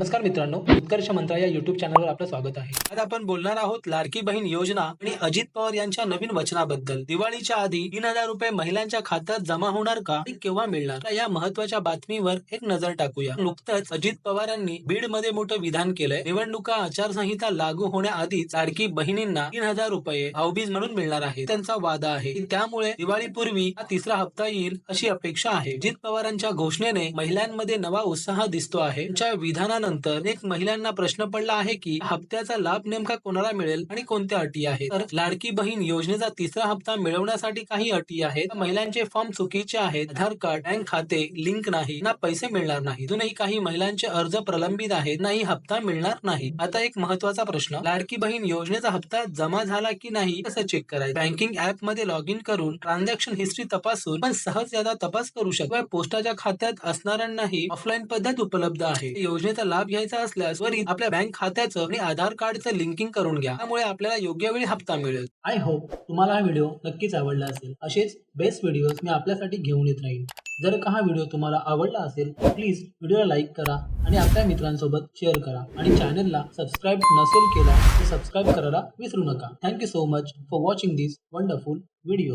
नमस्कार मित्रांनो उत्कर्ष मंत्रा या युट्यूब चॅनलवर आपलं स्वागत आहे. आज आपण बोलणार आहोत लाडकी बहीण योजना आणि अजित पवार यांच्या नवीन वचनाबद्दल. दिवाळीच्या आधी तीन हजार रुपये महिलांच्या खात्यात जमा होणार का आणि केव्हा मिळणार? या महत्त्वाच्या बातमीवर एक नजर टाकूया. नुकतंच अजित पवारांनी बीडमध्ये मोठं विधान केलंय. निवडणुका आचारसंहिता लागू होण्याआधीच लाडकी बहिणींना तीन हजार रुपये भाऊबीज म्हणून मिळणार आहे त्यांचा वादा आहे त्यामुळे दिवाळीपूर्वी हा तिसरा हप्ता येईल अशी अपेक्षा आहे. अजित पवारांच्या घोषणेने महिलांमध्ये नवा उत्साह दिसतो आहे. त्यांच्या त्यानंतर अनेक महिलांना प्रश्न पडला आहे की हप्त्याचा लाभ नेमका कोणाला मिळेल आणि कोणत्या अटी आहेत? तर लाडकी बहीण योजनेचा तिसरा हप्ता मिळवण्यासाठी काही अटी आहेत. महिलांचे फॉर्म चुकीचे आहेत. आधार कार्ड बँक खाते लिंक नाही. ना पैसे मिळणार नाही. अजूनही काही महिलांचे अर्ज प्रलंबित आहेत. नाही हप्ता मिळणार नाही. आता एक महत्त्वाचा प्रश्न. लाडकी बहीण योजनेचा हप्ता जमा झाला की नाही असं चेक करायचं. बँकिंग ऍपमध्ये लॉग इन करून ट्रान्झॅक्शन हिस्ट्री तपासून पण सहज याचा तपास करू शकतो. पोस्टाच्या खात्यात असणाऱ्यांनाही ऑफलाईन पद्धत उपलब्ध आहे. योजनेचा लाभ लाभ घ्यायचा असल्यास वरील आपल्या बँक खात्याचं आणि आधार कार्डचं लिंकिंग करून घ्या. त्यामुळे आपल्याला योग्य वेळी हप्ता मिळेल. आय होप तुम्हाला हा व्हिडिओ नक्कीच आवडला असेल. असेच बेस्ट व्हिडिओज मी आपल्यासाठी घेऊन येत राहीन. जर का हा व्हिडिओ तुम्हाला आवडला असेल तर प्लीज व्हिडिओला लाईक करा आणि आपल्या मित्रांसोबत शेअर करा आणि चॅनलला सबस्क्राईब नसेल केला तर सबस्क्राईब करायला विसरू नका. Thank you so much for watching this wonderful video.